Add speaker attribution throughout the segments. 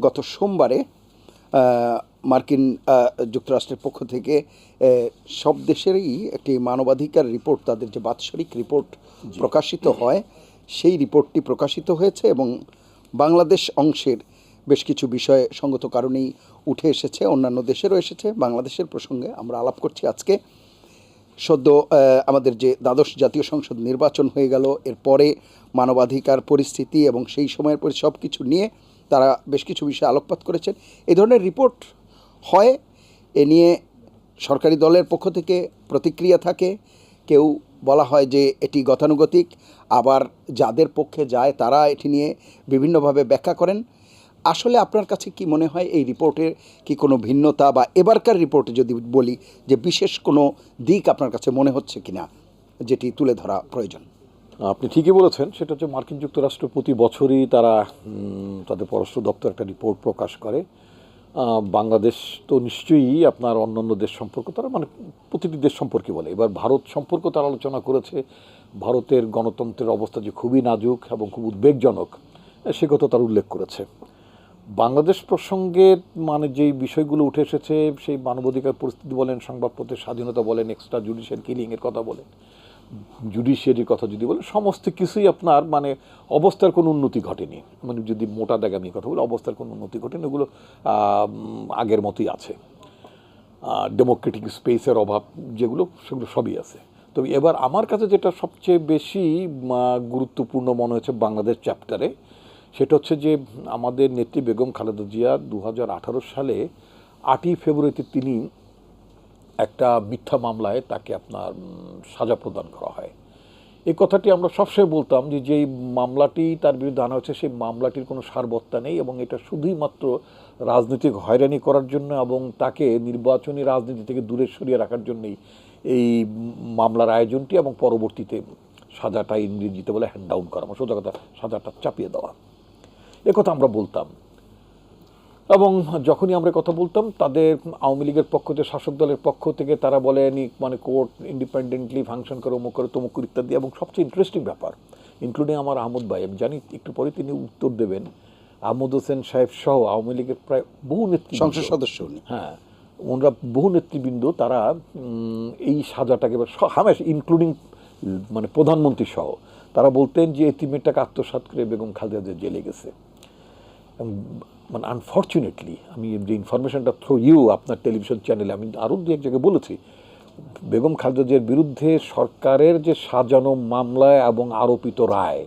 Speaker 1: গত সোমবারে মার্কিন যুক্তরাষ্ট্রের পক্ষ থেকে সব দেশেরই একটি মানবাধিকার রিপোর্ট তাদের যে বাৎসরিক রিপোর্ট প্রকাশিত হয় সেই রিপোর্টটি প্রকাশিত হয়েছে এবং বাংলাদেশ অংশের বেশ কিছু বিষয় সঙ্গত কারণেই উঠে এসেছে অন্যান্য দেশেরও এসেছে বাংলাদেশের প্রসঙ্গে আমরা আলাপ করছি আজকে। সদ্য আমাদের যে দ্বাদশ জাতীয় সংসদ নির্বাচন হয়ে গেল এরপরে মানবাধিকার পরিস্থিতি এবং সেই সময়ের পরে সব কিছু নিয়ে তারা বেশ কিছু বিষয়ে আলোকপাত করেছেন। এই ধরনের রিপোর্ট হয়, এ নিয়ে সরকারি দলের পক্ষ থেকে প্রতিক্রিয়া থাকে। কেউ বলা হয় যে এটি গতানুগতিক, আবার যাদের পক্ষে যায় তারা এটি নিয়ে বিভিন্নভাবে ব্যাখ্যা করেন। আসলে আপনার কাছে কি মনে হয় এই রিপোর্টের কি কোনো ভিন্নতা বা এবারকার রিপোর্টে যদি বলি, যে বিশেষ কোনো দিক আপনার কাছে মনে হচ্ছে কিনা, যেটি তুলে ধরা প্রয়োজন?
Speaker 2: আপনি ঠিকই বলেছেন, সেটা হচ্ছে মার্কিন যুক্তরাষ্ট্র প্রতি বছরই তারা তাদের পররাষ্ট্র দপ্তর একটা রিপোর্ট প্রকাশ করে। বাংলাদেশ তো নিশ্চয়ই আপনার অন্যান্য দেশ সম্পর্ক, তারা মানে প্রতিটি দেশ সম্পর্কে বলে। এবার ভারত সম্পর্ক তারা আলোচনা করেছে, ভারতের গণতন্ত্রের অবস্থা যে খুবই নাজুক এবং খুব উদ্বেগজনক, সে কথা তার উল্লেখ করেছে। বাংলাদেশ প্রসঙ্গে মানে যেই বিষয়গুলো উঠে এসেছে, সেই মানবাধিকার পরিস্থিতি বলেন, সংবাদপত্রের স্বাধীনতা বলেন এক্সট্রা জুডিশিয়াল কিলিংয়ের কথা বলেন জুডিশিয়ারির কথা যদি বলেন সমস্ত কিছুই আপনার মানে অবস্থার কোনো উন্নতি ঘটেনি। মানে যদি মোটা দাগামি কথা বলে অবস্থার কোনো উন্নতি ঘটেনি উম, আগের মতোই আছে। ডেমোক্রেটিক স্পেসের অভাব যেগুলো সেগুলো সবই আছে। তবে এবার আমার কাছে যেটা সবচেয়ে বেশি গুরুত্বপূর্ণ মনে হয়েছে বাংলাদেশ চ্যাপ্টারে সেটা হচ্ছে যে আমাদের নেত্রী বেগম খালেদা জিয়া দু হাজার আঠারো সালে আটই ফেব্রুয়ারিতে তিনি একটা মিথ্যা মামলায় তাকে আপনার সাজা প্রদান করা হয়। এই কথাটি আমরা সবসময় বলতাম যে যেই মামলাটি তার বিরুদ্ধে আনা হয়েছে, সেই মামলাটির কোনো সারবত্তা নেই এবং এটা শুধুই মাত্র রাজনৈতিক হয়রানি করার জন্য এবং তাকে নির্বাচনী রাজনীতি থেকে দূরে সরিয়ে রাখার জন্যই এই মামলার আয়োজনটি এবং পরবর্তীতে সাজাটা ইংরেজিতে বলে হ্যান্ড ডাউন করা, সোজা কথা, সাজাটা চাপিয়ে দেওয়া। এ কথা আমরা বলতাম। এবং যখনই আমরা কথা বলতাম তাদের আওয়ামী লীগের পক্ষ থেকে শাসক দলের পক্ষ থেকে তারা বলেন মানে কোর্ট ইন্ডিপেন্ডেন্টলি ফাংশন করে অমুক করে তমুক করে ইত্যাদি। এবং সবচেয়ে ইন্টারেস্টিং ব্যাপার ইনক্লুডিং আমার আহমদ ভাই আমি জানি একটু পরে তিনি উত্তর দেবেন। আহমদ হোসেন সাহেব সহ আওয়ামী লীগের প্রায় বহু নেত্রী
Speaker 1: সংসদ সদস্য উনি।
Speaker 2: হ্যাঁ ওনারা বহু নেতৃবৃন্দ তারা এই সাজাটাকে হামেশ ইনক্লুডিং মানে প্রধানমন্ত্রী সহ তারা বলতেন যে এতিমের টাকা আত্মসাৎ করে বেগম খালেদা জেলে গেছে। মানে আনফর্চুনেটলি আমি যে ইনফরমেশনটা থ্রু ইউ আপনার টেলিভিশন চ্যানেলে আমি আরও দু এক জায়গায় বলেছি, বেগম খালেদা জিয়ার বিরুদ্ধে সরকারের যে সাজানো মামলায় এবং আরোপিত রায়,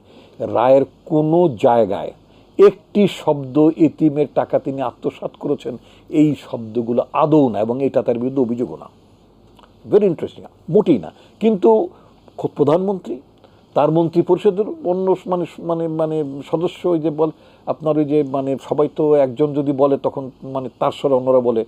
Speaker 2: রায়ের কোনো জায়গায় একটি শব্দ এতিমের টাকা তিনি আত্মসাৎ করেছেন, এই শব্দগুলো আদৌ না, এবং এটা তার বিরুদ্ধে অভিযোগও না। ভেরি ইন্টারেস্টিং মোটেই না। কিন্তু প্রধানমন্ত্রী তার মন্ত্রী পরিষদের অন্য মানে মানে মানে সদস্য ওই যে বল আপনার ওই যে মানে সবাই তো একজন যদি বলে তখন মানে তার স্বরে অন্যরা বলে।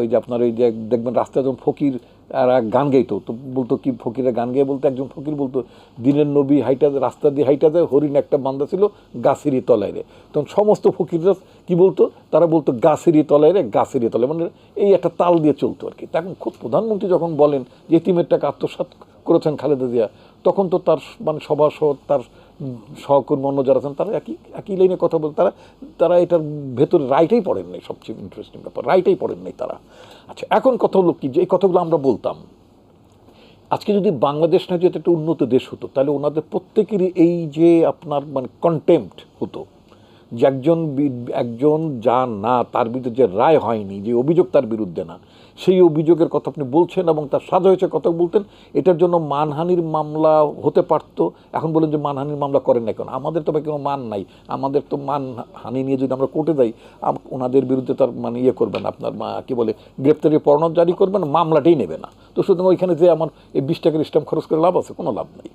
Speaker 2: ওই যে আপনার ওই যে দেখবেন রাস্তায় যখন ফকির আর গান গাইতো। তো বলতো কি ফকিরা গান গাই বলতো, একজন ফকির বলতো, দিনের নবী হাইটা রাস্তা দিয়ে হাইটা যায়, হরিণ একটা বান্দা ছিল গাছেরই তলায় রে। তখন সমস্ত ফকিররা কি বলতো? তারা বলতো, গাছেরই তলায় রে, গাছেরই তলায়। মানে এই একটা তাল দিয়ে চলতো আর কি। তখন খুব প্রধানমন্ত্রী যখন বলেন যে এতিমের টাকা আত্মসাৎ করেছেন খালেদা জিয়া তখন তো তার মানে সভাসদ তার সহকর্মী অন্য যারা আছেন, তারা একই একই লাইনে কথা বলতে, তারা তারা এটার ভেতরে রাইটাই পড়েন নাই সবচেয়ে ইন্টারেস্টিং ব্যাপার রাইটাই পড়েন নাই তারা। আচ্ছা এখন কথা হলো কি যে, এই কথাগুলো আমরা বলতাম। আজকে যদি বাংলাদেশ না যেহেতু একটা উন্নত দেশ হতো, তাহলে ওনাদের প্রত্যেকেরই এই যে আপনার মানে কন্টেম্পট হতো যে একজন একজন যা না, তার বিরুদ্ধে যে রায় হয়নি, যে অভিযোগ তার বিরুদ্ধে না, সেই অভিযোগের কথা আপনি বলছেন এবং তার সাজা হয়েছে কথা বলতেন, এটার জন্য মানহানির মামলা হতে পারতো। এখন বলেন যে মানহানির মামলা করেন না কেন? আমাদের তো কোনো মান নাই। আমাদের তো মানহানি নিয়ে যদি আমরা কোর্টে যাই ওনাদের বিরুদ্ধে তার মানে ইয়ে করবেন আপনার, মা- কি বলে, গ্রেপ্তারি পরোয়ানা জারি করবেন, মামলাটাই নেবে না। তো সুতরাং ওইখানে যে আমার এই বিশ টাকার স্ট্যাম্প খরচ করে লাভ আছে, কোনো লাভ নেই।